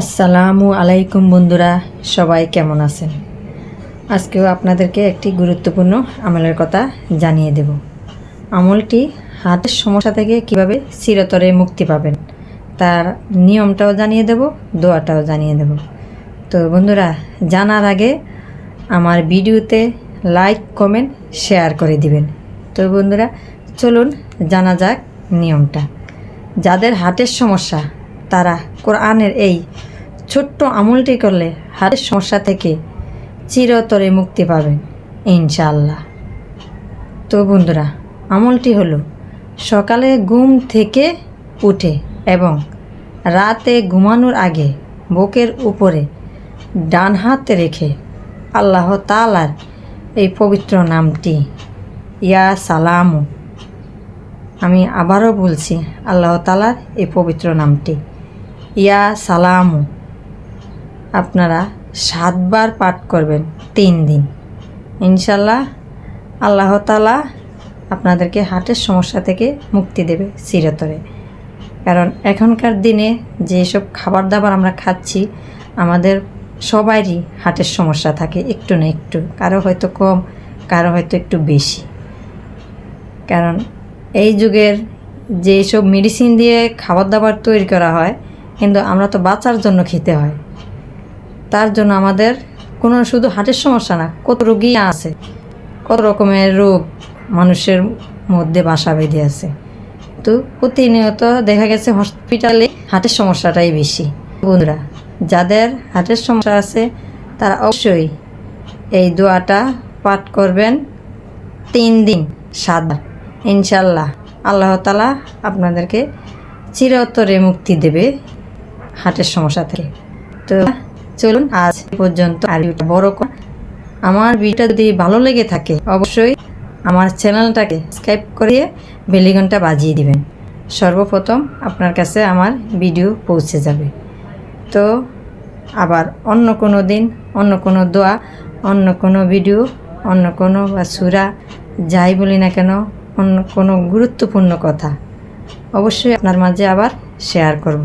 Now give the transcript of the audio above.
আসসালামু আলাইকুম বন্ধুরা, সবাই কেমন আছেন? আজকেও আপনাদেরকে একটি গুরুত্বপূর্ণ আমলের কথা জানিয়ে দেব। আমলটি হাতের সমস্যা থেকে কীভাবে চিরতরে মুক্তি পাবেন, তার নিয়মটাও জানিয়ে দেব, দোয়াটাও জানিয়ে দেব। তো বন্ধুরা, জানার আগে আমার ভিডিওতে লাইক, কমেন্ট, শেয়ার করে দিবেন। তো বন্ধুরা, চলুন জানা যাক নিয়মটা। যাদের হার্টের সমস্যা তারা কোরআনের এই ছোট্ট আমলটি করলে হার্টের সমস্যা থেকে চিরতরে মুক্তি পাবেন ইনশাল্লাহ তো বন্ধুরা, আমলটি হলো সকালে ঘুম থেকে উঠে এবং রাতে ঘুমানোর আগে বুকের উপরে ডান হাত রেখে আল্লাহ তালার এই পবিত্র নামটি, ইয়া সালামু। আমি আবারও বলছি, আল্লাহ তালার এই পবিত্র নামটি। ইয়া সালামু। আপনারা সাতবার পাঠ করবেন, তিন দিন। ইনশাল্লাহ আল্লাহ তালা আপনাদেরকে হার্টের সমস্যা থেকে মুক্তি দেবে চিরতরে। কারণ এখনকার দিনে যেসব খাবার দাবার আমরা খাচ্ছি, আমাদের সবারই হার্টের সমস্যা থাকে একটু না একটু, কারও হয়তো কম, কারও হয়তো একটু বেশি। কারণ এই যুগের যেসব মেডিসিন দিয়ে খাবার দাবার তৈরি করা হয় কিন্তু আমরা তো বাঁচার জন্য খেতে হয়। তার জন্য আমাদের কোনো শুধু হার্টের সমস্যা না, কত রোগী আছে, কত রকমের রোগ মানুষের মধ্যে বাসা বেঁধে আছে। তো প্রতিনিয়ত দেখা গেছে হসপিটালে হার্টের সমস্যাটাই বেশি। বন্ধুরা, যাদের হার্টের সমস্যা আছে, তারা অবশ্যই এই দোয়াটা পাঠ করবেন তিন দিন সাদা ইনশাল্লাহ আল্লাহ তালা আপনাদেরকে চিরতরে মুক্তি দেবে। হার্টের সমস্যা থেকে তো চলুন, আজ পর্যন্ত আর বড় আমার ভিডিওটা যদি ভালো লেগে থাকে, অবশ্যই আমার চ্যানেলটাকে সাবস্ক্রাইব করিয়ে বেলিগনটা বাজিয়ে দিবেন। সর্বপ্রথম আপনার কাছে আমার ভিডিও পৌঁছে যাবে। তো আবার অন্য কোনো দিন, অন্য কোনো দোয়া, অন্য কোনো ভিডিও, অন্য কোনো বা সুরা, যাই বলি না কেন, অন্য কোনো গুরুত্বপূর্ণ কথা অবশ্যই আপনার মাঝে আবার শেয়ার করব।